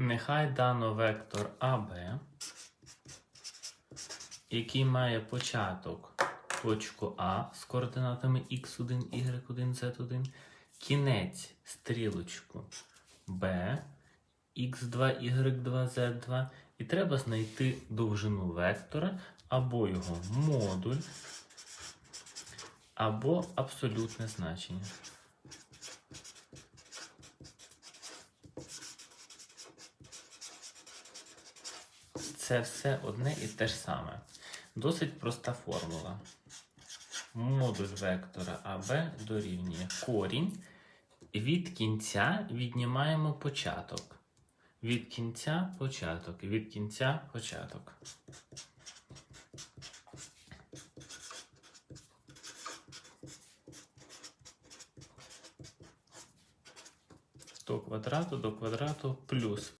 Нехай дано вектор АБ, який має початок точку А з координатами x1, y1, z1, кінець стрілочку B, x2, y2, z2. І треба знайти довжину вектора або його модуль, або абсолютне значення. Це все одне і те ж саме. Досить проста формула. Модуль вектора АБ дорівнює корінь. Від кінця віднімаємо початок. Від кінця початок. Від кінця початок. До квадрату до квадрату плюс